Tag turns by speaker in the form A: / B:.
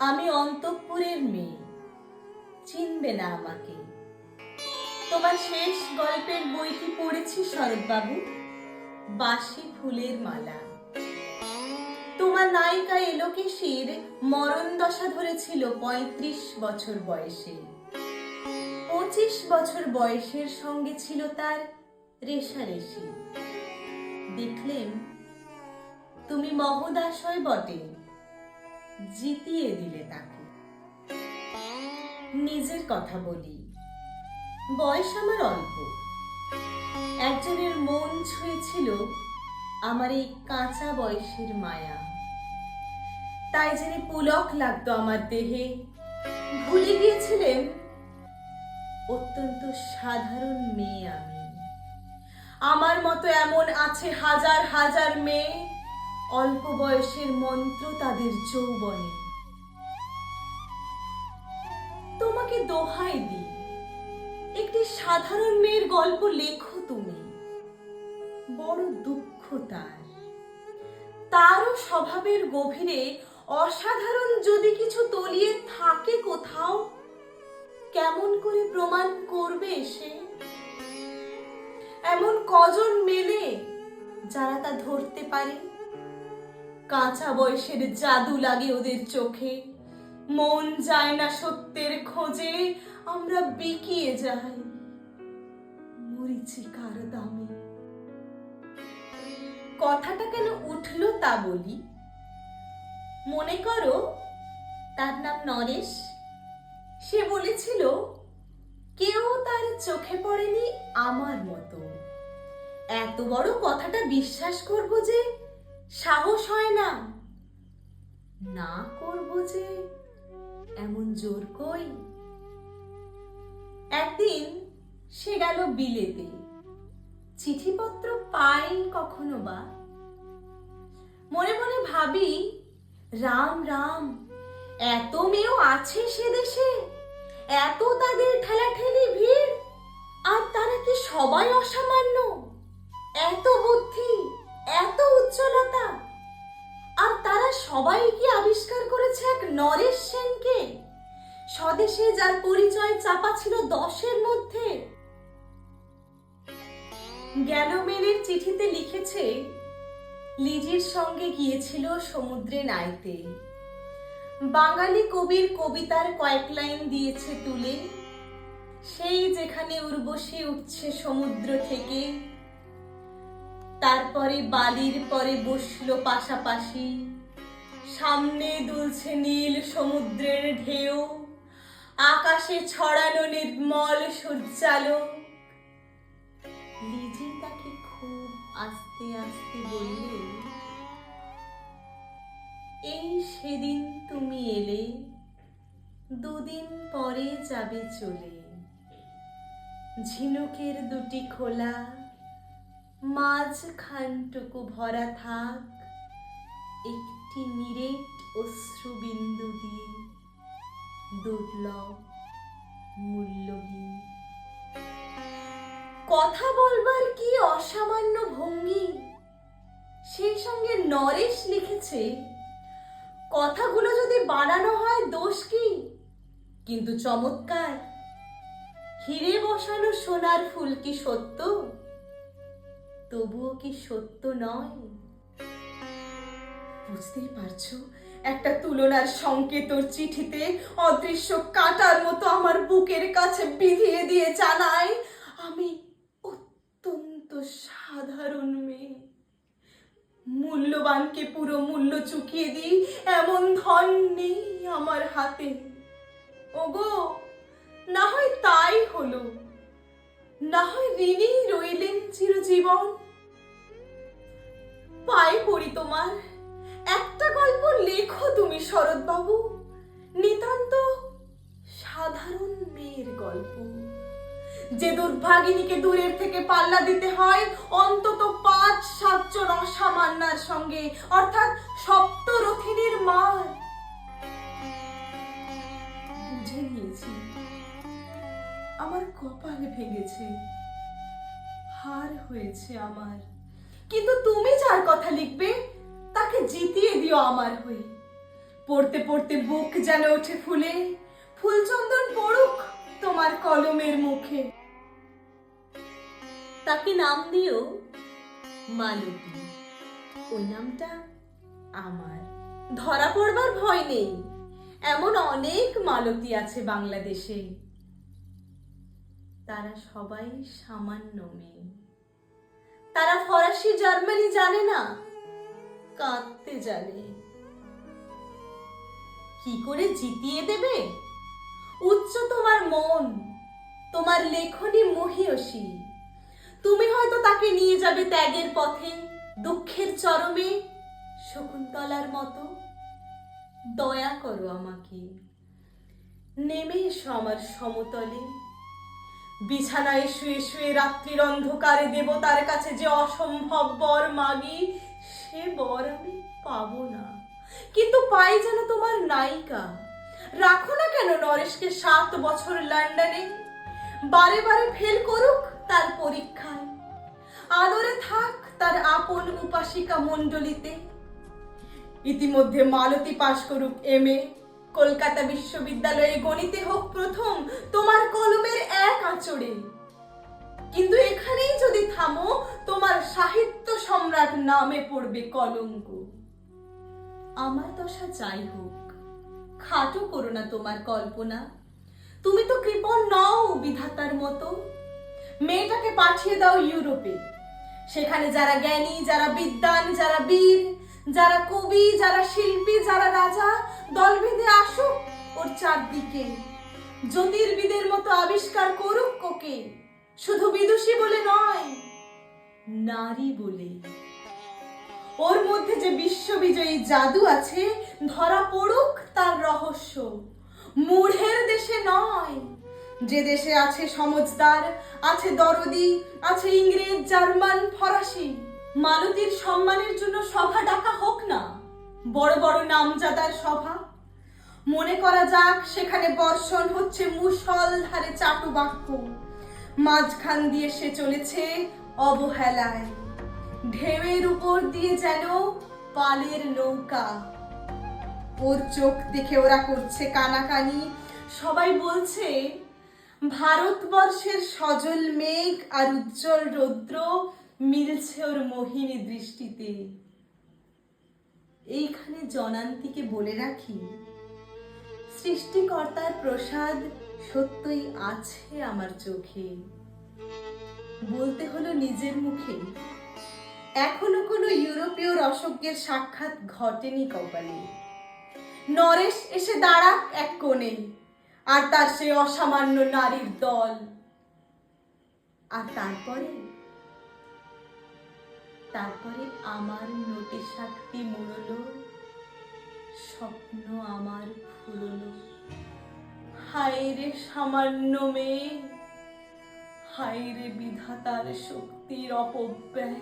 A: আমি অন্তঃপুরের মেয়ে। চিনবে না আমাকে। তোমার শেষ গল্পের বইটি পড়েছি শরৎবাবু। বাসি ফুলের মালা। তোমার নায়িকা এলোকেশীর মরণ দশা ধরেছিল পঁয়ত্রিশ বছর বয়সে। পঁচিশ বছর বয়সের সঙ্গে ছিল তার রেশারেশি। দেখলেন, তুমি মহদাশয় বটে। জিতিয়ে দিলে তাকে। নিজের কথা বলি। বয়স আমার অল্প। একজনের মন ছুঁয়েছিল আমার এই কাঁচা বয়সের মায়া। তাই জেনে পুলক লাগতো আমার দেহে, ভুলে গিয়েছিলেন অত্যন্ত সাধারণ মেয়ে আমি। আমার মতো এমন আছে হাজার হাজার মেয়ে অল্প বয়সের মন্ত্র তাদের যৌবনে। তোমাকে দোহাই দিই, একটি সাধারণ মেয়ের গল্প লেখো তুমি। বড় দুঃখ তার। তারও স্বভাবের গভীরে অসাধারণ যদি কিছু তলিয়ে থাকে কোথাও, কেমন করে প্রমাণ করবে সে? এমন কজন মেলে যারা তা ধরতে পারে? কাঁচা বয়সের জাদু লাগে ওদের চোখে। মন যায় না সত্যের খোঁজে, আমরা বিকিয়ে যাই মরিচিকার দামে। কথাটা কেন উঠল তা বলি? মনে করো, তার নাম নরেশ। সে বলেছিল, কেউ তার চোখে পড়েনি আমার মতো। এত বড় কথাটা বিশ্বাস করব যে সাহস হয় না। না করব যে এমন জোর কই? একদিন সে গেল বিলেতে। চিঠিপত্র পাই কখনো বা? মনে মনে ভাবি, রাম রাম, এত মেয়েও আছে সে দেশে? এত তাদের ঠেলাঠেলি ভিড়? আর তারা কি সবাই অসামান্য? এত বুদ্ধি সবাই কি আবিষ্কার করেছে এক নরেশ সেনকে? স্বদেশে যার পরিচয় চাপা ছিল দশের মধ্যে। গ্যালোমেলের চিঠিতে লিখেছে, লিজির সঙ্গে গিয়েছিল সমুদ্রে নাইতে। বাঙালি কবির কবিতার কয়েক লাইন দিয়েছে তুলে। সেই যেখানে উর্বশী উঠছে সমুদ্র থেকে। তারপরে বালির পরে বসল পাশাপাশি। সামনে দুলছে নীল সমুদ্রের ঢেউ, আকাশে ছড়ানো নির্মল সূর্যালো। লিজি তাকে খুব আস্তে আস্তে বললে, এই সেদিন তুমি এলে, দুদিন পরে যাবে চলে। ঝিনুকের দুটি খোলা, মাঝখানটুকু ভরা থাক নিরেট অশ্রুবিন্দু দিয়ে দুর্লভ, মূল্যহীন। কথা বলবার কি অসামান্য ভঙ্গি? সেই সঙ্গে নরেশ লিখেছে, কথাগুলো যদি বানানো হয় দোষ কি? কিন্তু চমৎকার। হিরে বসানো সোনার ফুল কি সত্য? তবুও কি সত্য নয়? বুঝতেই পারছ? একটা তুলনার সংকেতর চিঠিতে অদৃশ্য কাটার মতো আমার বুকের কাছে বিধিয়ে দিয়ে জানায়, আমি অত্যন্ত সাধারণ মেয়ে। মূল্যবানকে পুরো মূল্য চুকিয়ে দিই, এমন ধন নেই আমার হাতে। ওগো, না হয় তাই হলো। না হয় ঋণী রইলেন চিরজীবন। পায়ে পড়ি তোমার লেখো তুমি শরৎবাবু। নিতান্ত সাধারণ মেয়ের গল্প। যে দুর্ভাগিনীকে দূরের থেকে পাল্লা দিতে হয়, অন্তত পাঁচ, সাতজন অসামান্যার সঙ্গে, অর্থাৎ সপ্তরথিনীর মার বুঝে নিয়েছি। আমার কপাল ভেঙেছে, হার হয়েছে আমার। কিন্তু তুমি যার কথা লিখবে তাকে জিতিয়ে দিও আমার হয়ে। পড়তে পড়তে বুক যেন ওঠে ফুলে, ফুলচন্দন পড়ুক তোমার কলমের মুখে। তাকে নাম দিও মালতী। ওই নামটা আমার। ধরা পড়বার ভয় নেই। এমন অনেক মালতী আছে বাংলাদেশে। তারা সবাই সামান্য মেয়ে। তারা ফরাসি, জার্মানি জানে না কাঁদতে জানে। কি করে জিতিয়ে দেবে? উচ্চ তোমার মন, তোমার লেখনী মহিয়সী। তুমি হয়তো তাকে নিয়ে যাবে ত্যাগের পথে, দুঃখের চরমে, শকুন্তলার মতো। দয়া করো আমাকে। নেমে এসো আমার সমতলে। বিছানায় শুয়ে শুয়ে রাত্রির অন্ধকারে দেবতার কাছে যে অসম্ভব বর মাগি সে বর আমি পাবো না। কিন্তু পাই যেন তোমার নায়িকা। রাখো না কেন নরেশকে সাত বছর লন্ডনে। বারে বারে ফেল করুক তার পরীক্ষায়। আদরে থাক তার আপন উপাসিকা মণ্ডলীতে। ইতিমধ্যে মালতী পাশ করুক এম এ কলকাতা বিশ্ববিদ্যালয়ে গণিতে হোক প্রথম তোমার কলমের এক আঁচড়ে। কিন্তু এখানেই যদি থামো, তোমার সাহিত্য সম্রাট নামে পড়বে কলঙ্ক। আমার দশা যাই হোক, খাটো করো না তোমার কল্পনা। তুমি তো কৃপণ নও বিধাতার মতো। মেয়েটাকে পাঠিয়ে দাও ইউরোপে। সেখানে যারা জ্ঞানী, যারা বিদ্বান, যারা বীর, যারা কবি, যারা শিল্পী, যারা রাজা দল বেঁধে আসুক ওর চারদিকে। জ্যোতির্বিদের মতো আবিষ্কার করুক ওকে। শুধু বিদুষী বলে নয়, নারী বলে। ওর মধ্যে যে বিশ্ববিজয়ী জাদু আছে, ধরা পড়ুক তার রহস্য। মূঢ়ের দেশে নয়, যে দেশে আছে সমজদার, আছে দরদি, আছে ইংরেজ, জার্মান, ফরাসি। মালতীর সম্মানের জন্য সভা ডাকা হোক না, বড় বড় নামজাদার সভা। মনে করা যাক, সেখানে বর্ষণ হচ্ছে মুসল ধারে চাটু বাক্য মাঝখান দিয়ে সে চলেছে অবহেলায়। ঢেউয়ের উপর দিয়ে যেন পালের নৌকা। ওর চোখ দেখে ওরা করছে কানাকানি। সবাই বলছে, ভারতবর্ষের সজল মেঘ আর উজ্জ্বল রৌদ্র মিলছে ওর মোহিনী দৃষ্টিতে। এইখানে জনান্তিকে বলে রাখি, সৃষ্টিকর্তার প্রসাদ সত্যই আছে আমার চোখে। বলতে হলো নিজের মুখে। এখনও কোনো ইউরোপীয় রসজ্ঞের সাক্ষাৎ ঘটেনি কপালে। নরেশ এসে দাঁড়াক এক কোণে, আর তার সে অসামান্য নারীর দল। আর তারপরে? তারপরে আমার নোটে শাকটি মুড়লো, স্বপ্ন আমার ফুরলো। হায় রে সামান্য মেয়ে হায় রে বিধাতার শক্তির অপব্যয়।